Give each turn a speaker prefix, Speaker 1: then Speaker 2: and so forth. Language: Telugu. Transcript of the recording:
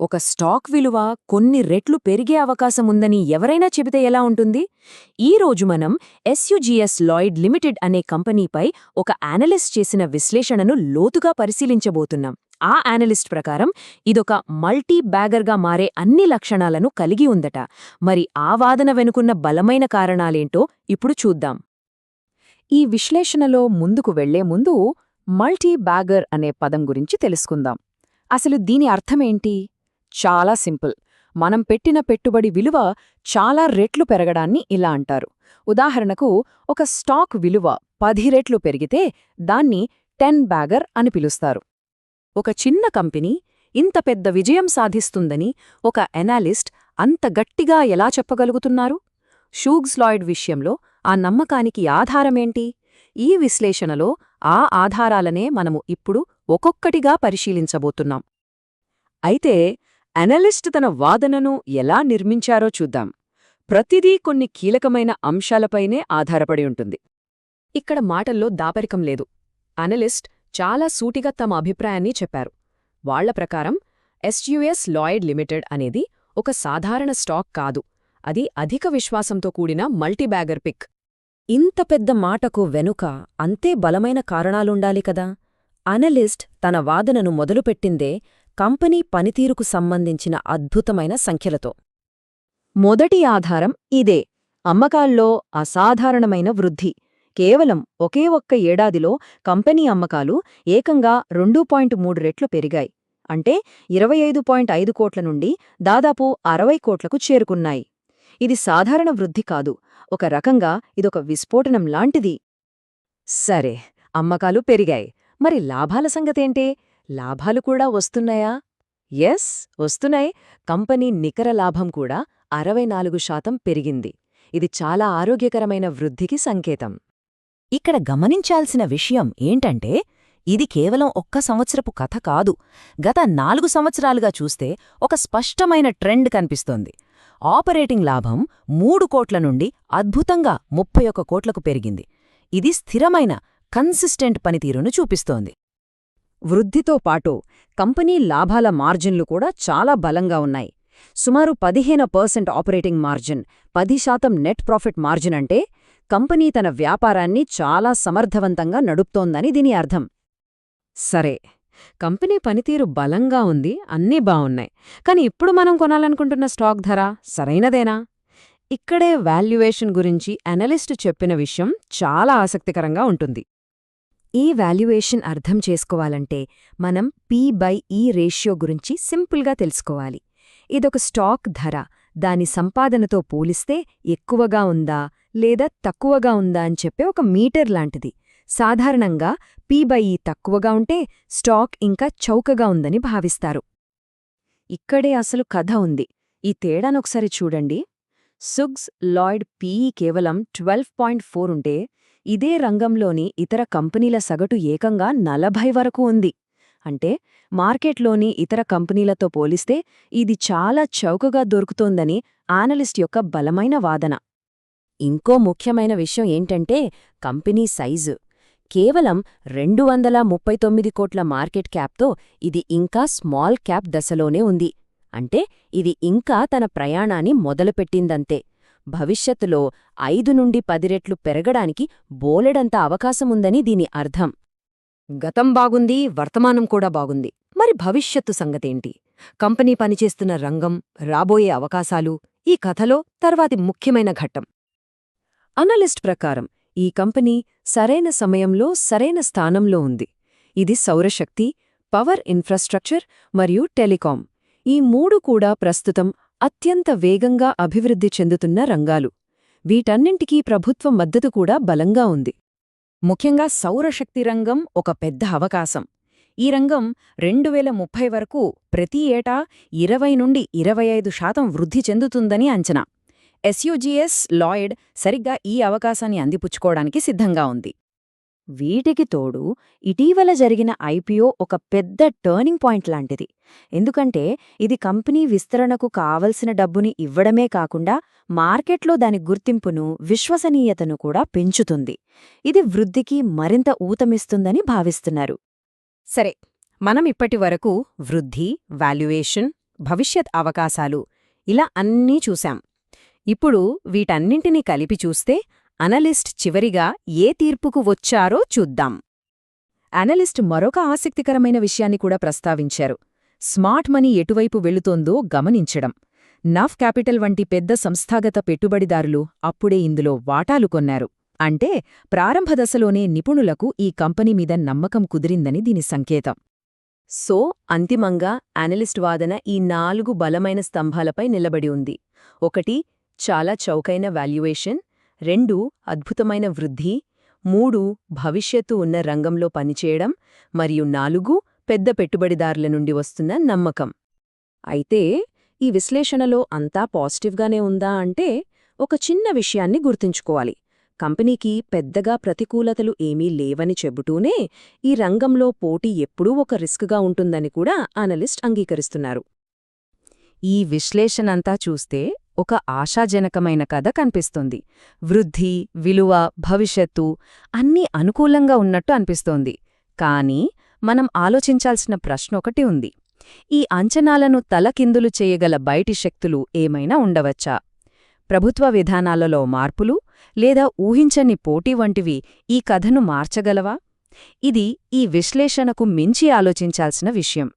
Speaker 1: ఒక స్టాక్ విలువ కొన్ని రెట్లు పెరిగే అవకాశముందని ఎవరైనా చెబితే ఎలా ఉంటుంది? ఈ రోజు మనం ఎస్యుజిఎస్ లాయిడ్ లిమిటెడ్ అనే కంపెనీపై ఒక యానలిస్ట్ చేసిన విశ్లేషణను లోతుగా పరిశీలించబోతున్నాం. ఆ యానలిస్ట్ ప్రకారం ఇదొక మల్టీ బ్యాగర్గా మారే అన్ని లక్షణాలను కలిగి ఉందట. మరి ఆ వాదన వెనుకున్న బలమైన కారణాలేంటో ఇప్పుడు చూద్దాం. ఈ విశ్లేషణలో ముందుకు వెళ్ళే ముందు మల్టీ బ్యాగర్ అనే పదం గురించి తెలుసుకుందాం. అసలు దీని అర్థమేంటి? చాలా సింపుల్. మనం పెట్టిన పెట్టుబడి విలువ చాలా రెట్లు పెరగడాన్ని ఇలా అంటారు. ఉదాహరణకు ఒక స్టాక్ విలువ పది రెట్లు పెరిగితే దాన్ని టెన్ బ్యాగర్ అని పిలుస్తారు. ఒక చిన్న కంపెనీ ఇంత పెద్ద విజయం సాధిస్తుందని ఒక ఎనాలిస్ట్ అంత గట్టిగా ఎలా చెప్పగలుగుతున్నారు? షూగ్స్ లాయిడ్ విషయంలో ఆ నమ్మకానికి ఆధారమేంటి? ఈ విశ్లేషణలో ఆ ఆధారాలనే మనము ఇప్పుడు ఒక్కొక్కటిగా పరిశీలించబోతున్నాం. అయితే అనలిస్ట్ తన వాదనను ఎలా నిర్మించారో చూద్దాం. ప్రతిదీ కొన్ని కీలకమైన అంశాలపైనే ఆధారపడి ఉంటుంది. ఇక్కడ మాటల్లో దాపరికం లేదు. అనలిస్ట్ చాలా సూటిగా తమ అభిప్రాయాన్ని చెప్పారు. వాళ్ళ ప్రకారం ఎస్యుఎస్ లాయిడ్ లిమిటెడ్ అనేది ఒక సాధారణ స్టాక్ కాదు. అది అధిక విశ్వాసంతో కూడిన మల్టీబ్యాగర్ పిక్. ఇంత పెద్ద మాటకు వెనుక అంతే బలమైన కారణాలుండాలి కదా? అనలిస్ట్ తన వాదనను మొదలుపెట్టిందే కంపెనీ పనితీరుకు సంబంధించిన అద్భుతమైన సంఖ్యలతో. మొదటి ఆధారం ఇదే. అమ్మకాల్లో అసాధారణమైన వృద్ధి. కేవలం ఒకే ఒక్క ఏడాదిలో కంపెనీ అమ్మకాలు ఏకంగా రెండు పాయింట్ మూడు రెట్లు పెరిగాయి. అంటే ఇరవై ఐదు పాయింట్ ఐదు కోట్ల నుండి దాదాపు అరవై కోట్లకు చేరుకున్నాయి. ఇది సాధారణ వృద్ధి కాదు. ఒక రకంగా ఇదొక విస్ఫోటనం లాంటిది. సరే అమ్మకాలు పెరిగాయి. మరి లాభాల సంగతేంటే? లాభాలు కూడా వస్తున్నాయా? ఎస్ వస్తున్నాయి. కంపెనీ నికర లాభం కూడా అరవై నాలుగు శాతం పెరిగింది. ఇది చాలా ఆరోగ్యకరమైన వృద్ధికి సంకేతం. ఇక్కడ గమనించాల్సిన విషయం ఏంటంటే ఇది కేవలం ఒక్క సంవత్సరపు కథ కాదు. గత నాలుగు సంవత్సరాలుగా చూస్తే ఒక స్పష్టమైన ట్రెండ్ కనిపిస్తోంది. ఆపరేటింగ్ లాభం మూడు కోట్ల నుండి అద్భుతంగా ముప్పై ఒక్క కోట్లకు పెరిగింది. ఇది స్థిరమైన కన్సిస్టెంట్ పనితీరును చూపిస్తోంది. వృద్ధితో పాటు కంపెనీ లాభాల మార్జిన్లు కూడా చాలా బలంగా ఉన్నాయి. సుమారు పదిహేను పర్సెంట్ ఆపరేటింగ్ మార్జిన్ పది శాతం నెట్ ప్రాఫిట్ మార్జిన్ అంటే కంపెనీ తన వ్యాపారాన్ని చాలా సమర్థవంతంగా నడుపుతోందని దీని అర్థం. సరే కంపెనీ పనితీరు బలంగా ఉంది అన్నీ బావున్నాయి కాని ఇప్పుడు మనం కొనాలనుకుంటున్న స్టాక్ ధర సరైనదేనా? ఇక్కడే వాల్యుయేషన్ గురించి అనలిస్టు చెప్పిన విషయం చాలా ఆసక్తికరంగా ఉంటుంది. ఈ వాల్యుయేషన్ అర్థం చేసుకోవాలంటే మనం పీ బై ఈ రేషియో గురించి సింపుల్గా తెలుసుకోవాలి. ఇదొక స్టాక్ ధర. దాని సంపాదనతో పోలిస్తే ఎక్కువగా ఉందా లేదా తక్కువగా ఉందా అని చెప్పే ఒక మీటర్ లాంటిది. సాధారణంగా పీ బై ఈ తక్కువగా ఉంటే స్టాక్ ఇంకా చౌకగా ఉందని భావిస్తారు. ఇక్కడే అసలు కథ ఉంది. ఈ తేడానొకసారి చూడండి. సుగ్స్ లాయిడ్ పీఈ కేవలం ట్వెల్వ్ పాయింట్ ఫోర్ ఉంటే ఇదే రంగంలోని ఇతర కంపెనీల సగటు ఏకంగా నలభై వరకు ఉంది. అంటే మార్కెట్లోని ఇతర కంపెనీలతో పోలిస్తే ఇది చాలా చౌకగా దొరుకుతోందని ఆనలిస్ట్ యొక్క బలమైన వాదన. ఇంకో ముఖ్యమైన విషయం ఏంటంటే కంపెనీ సైజు. కేవలం రెండు వందల ముప్పై తొమ్మిది కోట్ల మార్కెట్ క్యాప్తో ఇది ఇంకా స్మాల్ క్యాప్ దశలోనే ఉంది. అంటే ఇది ఇంకా తన ప్రయాణాన్ని మొదలుపెట్టిందంతే. భవిష్యత్తులో ఐదు నుండి పది రెట్లు పెరగడానికి బోలెడంత అవకాశముందని దీని అర్థం. గతం బాగుంది వర్తమానం కూడా బాగుంది. మరి భవిష్యత్తు సంగతేంటి? కంపెనీ పనిచేస్తున్న రంగం రాబోయే అవకాశాలు ఈ కథలో తర్వాతి ముఖ్యమైన ఘట్టం. అనలిస్ట్ ప్రకారం ఈ కంపెనీ సరైన సమయంలో సరైన స్థానంలో ఉంది. ఇది సౌరశక్తి పవర్ ఇన్ఫ్రాస్ట్రక్చర్ మరియు టెలికాం. ఈ మూడు కూడా ప్రస్తుతం అత్యంత వేగంగా అభివృద్ధి చెందుతున్న రంగాలు. వీటన్నింటికీ ప్రభుత్వం మద్దతు కూడా బలంగా ఉంది. ముఖ్యంగా సౌరశక్తి రంగం ఒక పెద్ద అవకాశం. ఈ రంగం రెండు వేల ముప్పై వరకు ప్రతి ఏటా ఇరవై నుండి ఇరవై ఐదు శాతం వృద్ధి చెందుతుందని అంచనా. ఎస్యుజిఎస్ లాయిడ్ సరిగ్గా ఈ అవకాశాన్ని అందిపుచ్చుకోవడానికి సిద్ధంగా ఉంది. వీటికి తోడు ఇటీవల జరిగిన ఐపీఓ ఒక పెద్ద టర్నింగ్ పాయింట్ లాంటిది. ఎందుకంటే ఇది కంపెనీ విస్తరణకు కావలసిన డబ్బుని ఇవ్వడమే కాకుండా మార్కెట్లో దాని గుర్తింపును విశ్వసనీయతను కూడా పెంచుతుంది. ఇది వృద్ధికి మరింత ఊతమిస్తుందని భావిస్తున్నారు. సరే మనం ఇప్పటి వరకు వృద్ధి వాల్యుయేషన్
Speaker 2: భవిష్యత్ అవకాశాలు ఇలా అన్నీ చూశాం. ఇప్పుడు వీటన్నింటినీ కలిపి చూస్తే అనలిస్ట్ చివరిగా ఏ తీర్పుకు వచ్చారో చూద్దాం. అనలిస్ట్ మరొక ఆసక్తికరమైన విషయాన్ని కూడా ప్రస్తావించారు. స్మార్ట్ మనీ ఎటువైపు వెళుతోందో గమనించడం. నఫ్ క్యాపిటల్ వంటి పెద్ద సంస్థాగత పెట్టుబడిదారులు అప్పుడే ఇందులో వాటాలు కొన్నారు. అంటే ప్రారంభ దశలోనే నిపుణులకు ఈ కంపెనీ మీద నమ్మకం కుదిరిందని దీని సంకేతం.
Speaker 1: సో అంతిమంగా అనలిస్ట్ వాదన ఈ నాలుగు బలమైన స్తంభాలపై నిలబడి ఉంది. ఒకటి చాలా చౌకైన వాల్యుయేషన్. రెండు అద్భుతమైన వృద్ధి మూడు భవిష్యత్తు ఉన్న రంగంలో పనిచేయడం మరియు నాలుగు పెద్ద పెట్టుబడిదారుల నుండి వస్తున్న నమ్మకం. అయితే ఈ విశ్లేషణలో అంతా పాజిటివ్గానే ఉందా అంటే ఒక చిన్న విషయాన్ని గుర్తుంచుకోవాలి. కంపెనీకి పెద్దగా ప్రతికూలతలు ఏమీ లేవని చెబుతూనే ఈ రంగంలో పోటీ ఎప్పుడూ ఒక రిస్క్గా ఉంటుందని కూడా అనలిస్ట్ అంగీకరిస్తున్నారు.
Speaker 2: ఈ విశ్లేషణంతా చూస్తే ఒక ఆశాజనకమైన కథ కనిపిస్తుంది. వృద్ధి విలువ భవిష్యత్తు అన్నీ అనుకూలంగా ఉన్నట్టు అనిపిస్తోంది. కానీ మనం ఆలోచించాల్సిన ప్రశ్న ఒకటి ఉంది. ఈ అంచనాలను తలకిందులు చేయగల బయటి శక్తులు ఏమైనా ఉండవచ్చా? ప్రభుత్వ విధానాలలో మార్పులు లేదా ఊహించని పోటీ వంటివి ఈ కథను మార్చగలవా? ఇది ఈ విశ్లేషణకు మించి ఆలోచించాల్సిన విషయం.